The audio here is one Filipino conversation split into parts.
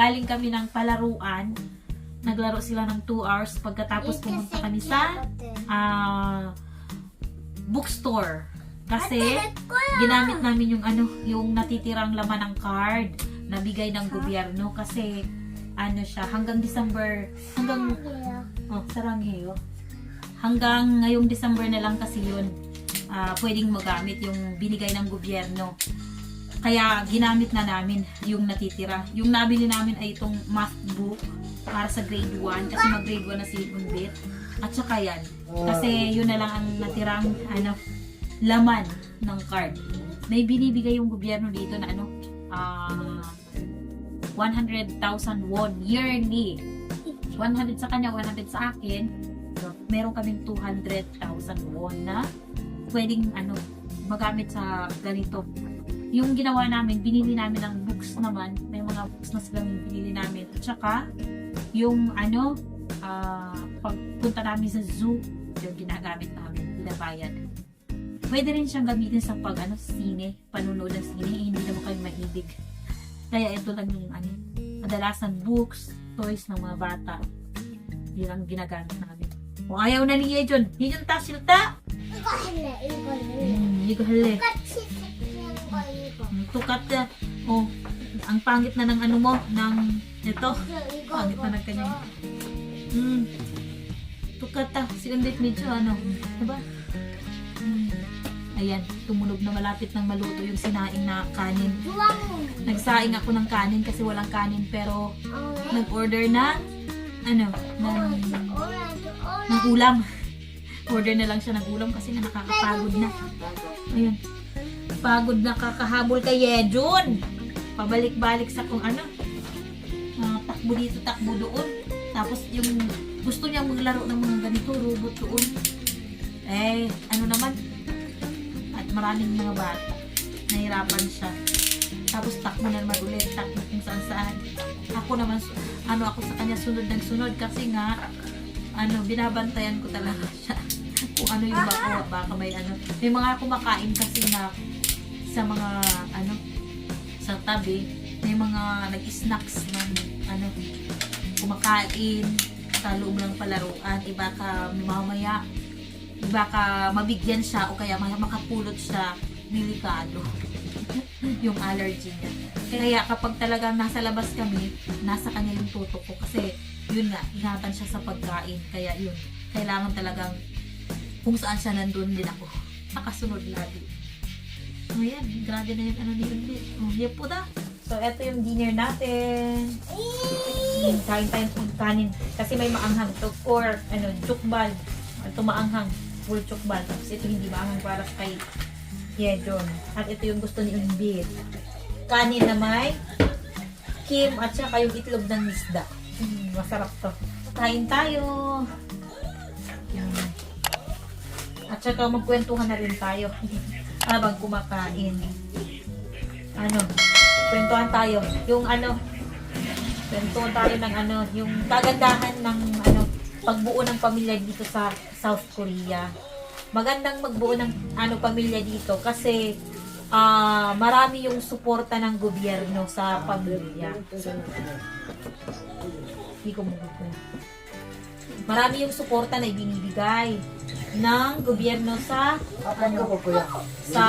galing kami ng palaruan. Naglaro sila ng 2 hours. Pagkatapos pumunta kami sa ah, bookstore. Kasi ginamit namin yung ano, yung natitirang laman ng card na bigay ng gobyerno kasi ano siya hanggang December hanggang oh, saranghayo. Hanggang ngayong December na lang kasi yun ah, pwedeng magamit yung binigay ng gobyerno. Kaya ginamit na namin yung natitira. Yung nabili namin ay itong math book para sa grade 1 kasi mag grade 1 na si Unbit. At saka yan. Kasi yun na lang ang natirang ano, laman ng card. May binibigay yung gobyerno dito na ano, ah 100,000 won yearly. 100 sa kanya, 100 sa akin. Meron kaming 200,000 won na pwedeng ano, magamit sa ganito. Yung ginawa namin, binili namin ng books naman. May mga books na silang binili namin. At saka, yung ano, ah, pagpunta namin sa zoo, yung ginagamit namin, binabayad. Pwede rin siyang gamitin sa pag ano, sine, panunood ng sine, eh, hindi naman kayo mahilig. Kaya ito lang yung ano, kadalasan books, toys ng mga bata. Yun ang ginagamit namin. O ayaw na ni Yejon. Yejon ta, silta! Hmm, Yigo hali. Hmm, Tukat na. Oh, ang pangit na ng ano mo, ng ito. Pangit na ng kanyang. Hmm. Tukat ta. Silindit medyo ano. Diba? Hmm. Ayan, tumunog na malapit ng maluto yung sinaing na kanin. Nagsaing ako ng kanin kasi walang kanin pero nag-order na ano, ng, ng ulam. Order na lang siya ng ulam kasi nga nakakapagod na. Ayun. Pagod na kakahabol kay Yejun. Pabalik-balik sa kung ano. ah, takbo dito, takbo doon. Tapos yung gusto niya maglaro ng mga ganito, robot doon. Eh, ano naman, at maraming mga bata. Nahirapan siya. Tapos takbo na naman ulit, takbo kung saan saan. Ako naman, ano ako sa kanya sunod ng sunod kasi nga, ano, binabantayan ko talaga siya. kung ano yung baka, baka may ano. May mga kumakain kasi na sa mga, ano, sa tabi, may mga nag-snacks ng, ano, kumakain sa loob ng palaruan. Iba ka mamaya, iba ka mabigyan siya o kaya makapulot siya delikado yung allergy niya. Kaya kapag talagang nasa labas kami, nasa kanya yung tutok ko kasi yun nga, ingatan siya sa pagkain. Kaya yun, kailangan talagang kung saan siya nandun din ako. Nakasunod lagi. Ayan, grabe na yung ano ni Undi. Oh, yan po da. So, eto yung dinner natin. Kain tayo ng kanin. Kasi may maanghang to or ano, chukbal. Ito maanghang. Full chukbal. Tapos ito hindi maanghang para kay Yejon. At ito yung gusto ni Umbit. Kanin na may kim at saka yung itlog ng isda. Mm, masarap to. Kain tayo. Yan. At saka magkwentuhan na rin tayo habang kumakain. Ano? Kwentuhan tayo. Yung ano, kwentuhan tayo ng ano, yung kagandahan ng ano, pagbuo ng pamilya dito sa South Korea. Magandang magbuo ng ano pamilya dito kasi ah marami yung suporta ng gobyerno sa pamilya. Hindi ko mabubuhay. Marami yung suporta na ibinibigay ng gobyerno sa ano, sa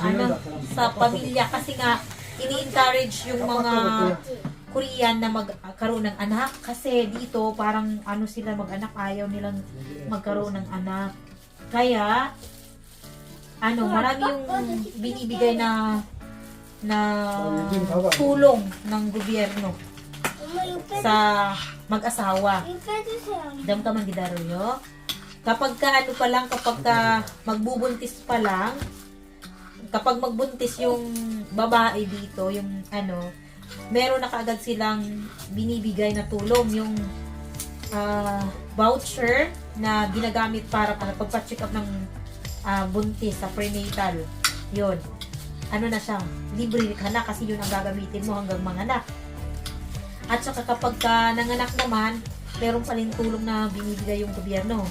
ano sa pamilya kasi nga ini-encourage yung mga Korean na magkaroon ng anak kasi dito parang ano sila mag-anak ayaw nilang magkaroon ng anak. Kaya ano, marami yung binibigay na na tulong ng gobyerno sa mag-asawa. Dam ka man gidaroyo. Kapag ka ano pa lang, kapag ka magbubuntis pa lang, kapag magbuntis yung babae dito, yung ano, meron na kaagad silang binibigay na tulong, yung ah, voucher na ginagamit para para pagpa-check up ng ah, buntis sa prenatal. Yun. Ano na siya, libre ka na kasi yun ang gagamitin mo hanggang manganak. At saka kapag ka nanganak naman, meron pa rin tulong na binibigay yung gobyerno.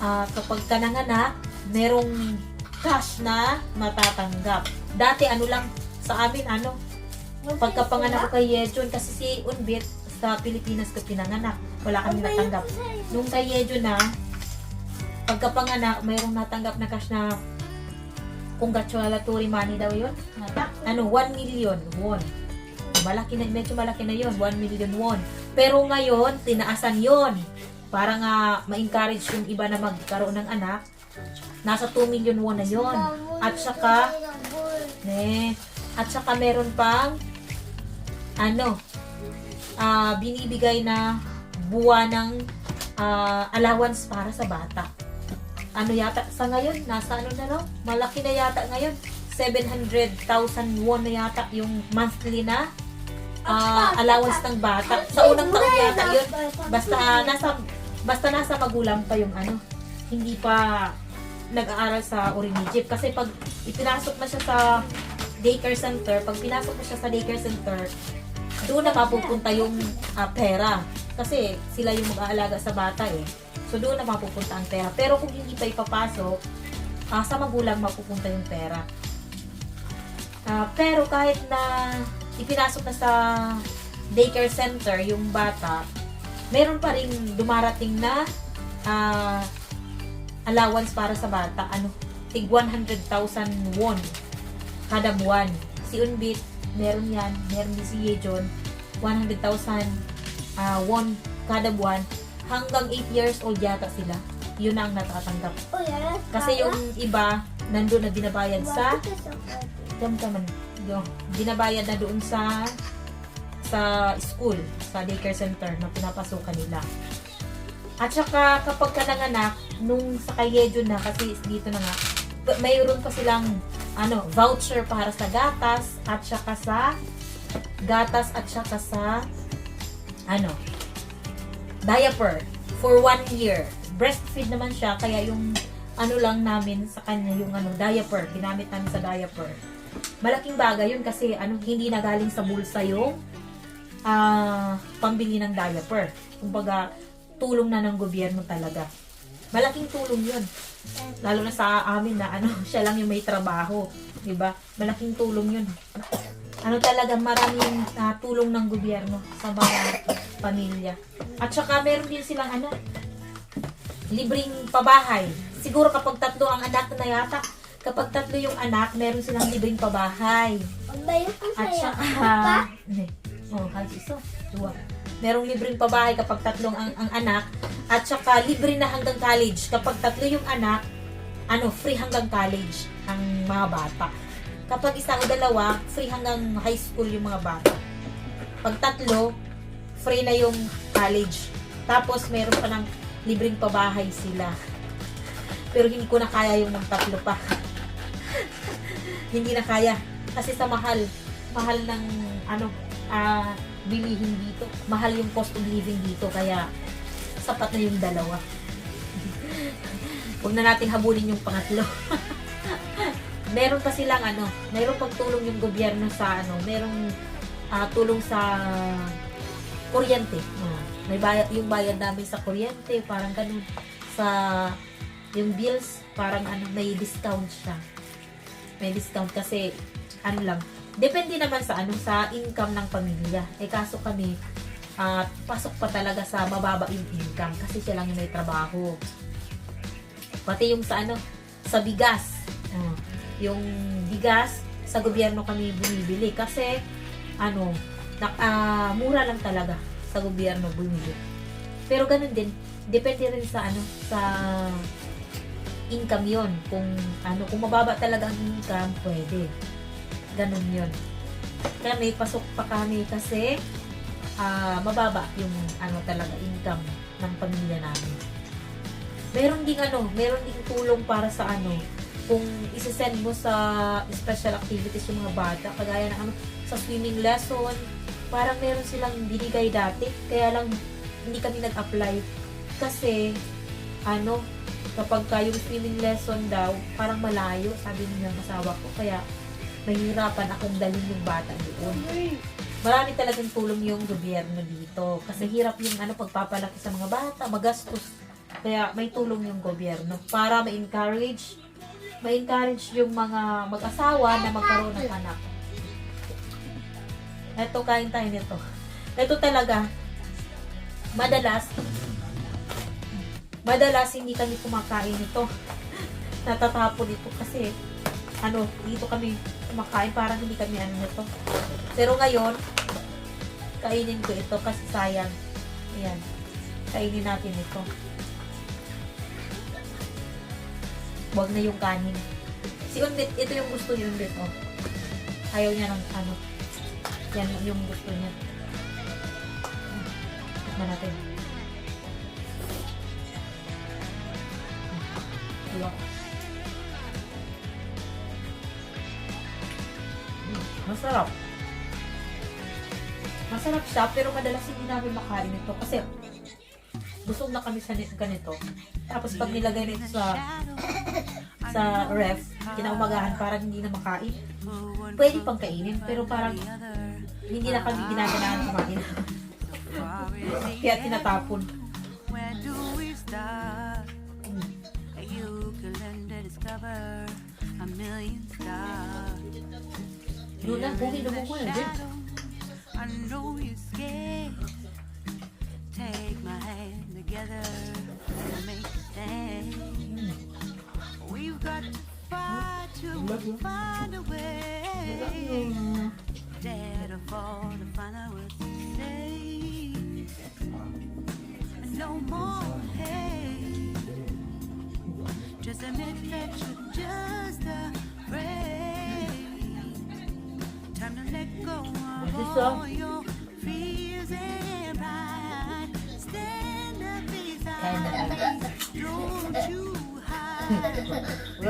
Ah, kapag ka nanganak, merong cash na matatanggap. Dati ano lang, sa amin ano, pagkapanganak ko kay Yejon, kasi si Unbit sa Pilipinas ko pinanganak. Wala kami natanggap. Nung kay Yejon na, pagkapanganak, mayroong natanggap na cash na congratulatory money daw yun. Ano, 1 million won. Malaki na, medyo malaki na yun, 1 million won. Pero ngayon, tinaasan yon Para nga ma-encourage yung iba na magkaroon ng anak. Nasa 2 million won na yon At saka, ne, at saka meron pang, ano, ah, binibigay na buwan ng ah, allowance para sa bata. Ano yata, sa ngayon, nasa ano na no? Malaki na yata ngayon. 700,000 won na yata yung monthly na ah, allowance ng bata. Sa unang taon yata yun. Basta nasa basta nasa magulang pa yung ano. Hindi pa nag-aaral sa Orinijip. Kasi pag ipinasok na siya sa daycare center, pag pinasok mo siya sa daycare center, doon na mapupunta yung ah, pera. Kasi sila yung mag-aalaga sa bata eh. So doon na mapupunta ang pera. Pero kung hindi pa ipapasok, ah, sa magulang mapupunta yung pera. Ah, pero kahit na ipinasok na sa daycare center yung bata, meron pa rin dumarating na ah, allowance para sa bata. Ano? Tig 100,000 won kada buwan. Si Unbit, meron yan. Meron din si Yejon. 100,000 ah, won kada buwan. Hanggang 8 years old yata sila. Yun ang natatanggap. Kasi yung iba, nandun na binabayad sa Diyan ka man. Yo, binabayad na doon sa sa school, sa daycare center na pinapasukan nila. At saka kapag ka nanganak, nung sa Kayejo na, kasi dito na nga, mayroon pa silang ano, voucher para sa gatas at saka sa gatas at saka sa ano, diaper for one year. Breastfeed naman siya, kaya yung ano lang namin sa kanya yung ano, diaper, ginamit namin sa diaper. Malaking bagay yun kasi ano, hindi na galing sa bulsa yung ah, pambili ng diaper. Kumbaga, tulong na ng gobyerno talaga. Malaking tulong yun. Lalo na sa amin na ano, siya lang yung may trabaho. ba? Malaking tulong yun. Ano talaga, maraming ah, tulong ng gobyerno sa mga pamilya. At saka meron din silang ano, libreng pabahay. Siguro kapag tatlo ang anak na yata, kapag tatlo yung anak, meron silang libreng pabahay. At saka, ne, oh, halos isa, dua. Merong libreng pabahay kapag tatlong ang, ang anak. At saka, libre na hanggang college. Kapag tatlo yung anak, ano, free hanggang college ang mga bata. Kapag isa o dalawa, free hanggang high school yung mga bata. Pag tatlo, free na yung college. Tapos, meron pa ng libreng pabahay sila. Pero hindi ko na kaya yung ng tatlo pa. hindi na kaya. Kasi sa mahal, mahal ng ano, ah, bilihin dito. Mahal yung cost of living dito. Kaya, sapat na yung dalawa. Huwag na natin habulin yung pangatlo. meron pa silang ano, meron pagtulong yung gobyerno sa ano, merong ah, tulong sa kuryente. Ah, may bayad, yung bayad namin sa kuryente, parang ganun. Sa yung bills, parang ano, may discount siya. May discount kasi ano lang, depende naman sa ano sa income ng pamilya. Eh kaso kami ah, pasok pa talaga sa mababa yung income kasi siya lang yung may trabaho. Pati yung sa ano, sa bigas. Ah, yung bigas, sa gobyerno kami bumibili kasi ano, nak, ah, mura lang talaga sa gobyerno bumili. Pero ganun din, depende rin sa ano, sa income yon Kung ano, kung mababa talaga ang income, pwede. Ganun yon Kami, pasok pa kami kasi ah, mababa yung ano talaga income ng pamilya namin. Meron ding ano, meron ding tulong para sa ano, kung isi-send mo sa special activities yung mga bata, kagaya ng ano, sa swimming lesson, parang meron silang binigay dati, kaya lang hindi kami nag-apply. Kasi, ano, kapag ka yung swimming lesson daw, parang malayo, sabi niya ng asawa ko, kaya nahihirapan akong dalhin yung bata doon. Marami talagang tulong yung gobyerno dito. Kasi hirap yung ano, pagpapalaki sa mga bata, magastos. Kaya may tulong yung gobyerno para ma-encourage ma-encourage yung mga mag-asawa na magkaroon ng anak. Ito, kain tayo nito. Ito talaga, madalas, madalas hindi kami kumakain nito. Natatapon ito kasi, ano, dito kami kumakain, parang hindi kami ano nito. Pero ngayon, kainin ko ito kasi sayang. Ayan. Kainin natin ito. Huwag na yung kanin. Si Unbit, ito yung gusto ni Unbit, oh. Ayaw niya ng ano. Yan yung gusto niya. Tikman natin. Diba? Masarap. Masarap siya, pero madalas hindi namin makain ito kasi busog na kami sa ni- ganito. Tapos pag nilagay nito sa sa ref, kinaumagahan parang hindi na makain. Pwede pang kainin, pero parang hindi na kami ginaganahan kumain. Kaya tinatapon. Where Doon na, buhay na buhay. Shadow, I know you're scared. Take my hand together and make a stand. We've got to fight to find a way.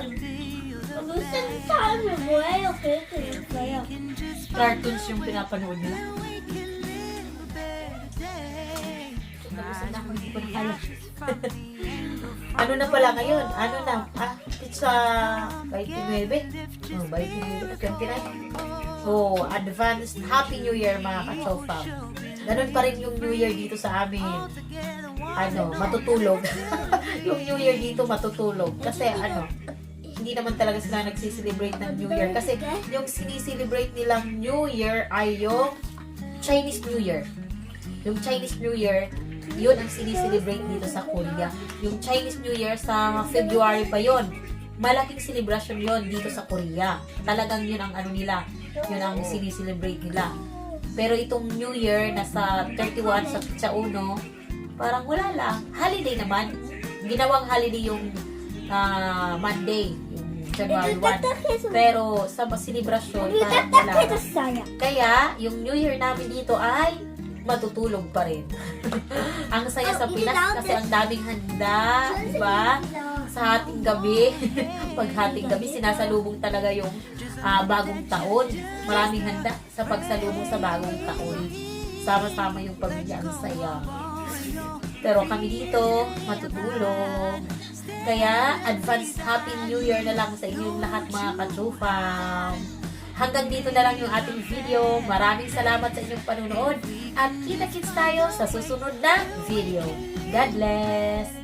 The Gusto sa mo eh, okay, okay, Cartoons yung pinapanood nila. then we can live a better day. Tapos na Ano na pala ngayon? Ano na? Ah, pizza 29? Oh, 29, 29. Oh, advanced Happy New Year mga kachopa. Ganun pa rin yung New Year dito sa amin. Ano, matutulog. yung New Year dito matutulog. Kasi ano, hindi naman talaga sila nagsiselebrate ng New Year. Kasi yung siniselebrate nilang New Year ay yung Chinese New Year. Yung Chinese New Year, yun ang siniselebrate dito sa Korea. Yung Chinese New Year sa February pa yon. Malaking celebration yon dito sa Korea. Talagang yun ang ano nila. Yun ang siniselebrate nila. Pero itong New Year, nasa 31 sa Pizza Uno, parang wala lang. Holiday naman. Ginawang holiday yung ah, Monday, yung January 1. Pero sa celebration, parang wala. Kaya, yung New Year namin dito ay matutulog pa rin. ang saya sa Pinas kasi ang daming handa, di ba? Sa hating gabi, pag hating gabi, sinasalubong talaga yung ah, bagong taon. Maraming handa sa pagsalubong sa bagong taon. Sama-sama yung pamilya, ang saya. Pero kami dito, matutulog. Kaya, advance Happy New Year na lang sa inyong lahat mga kachufam. Hanggang dito na lang yung ating video. Maraming salamat sa inyong panunood. At kita-kits tayo sa susunod na video. God bless!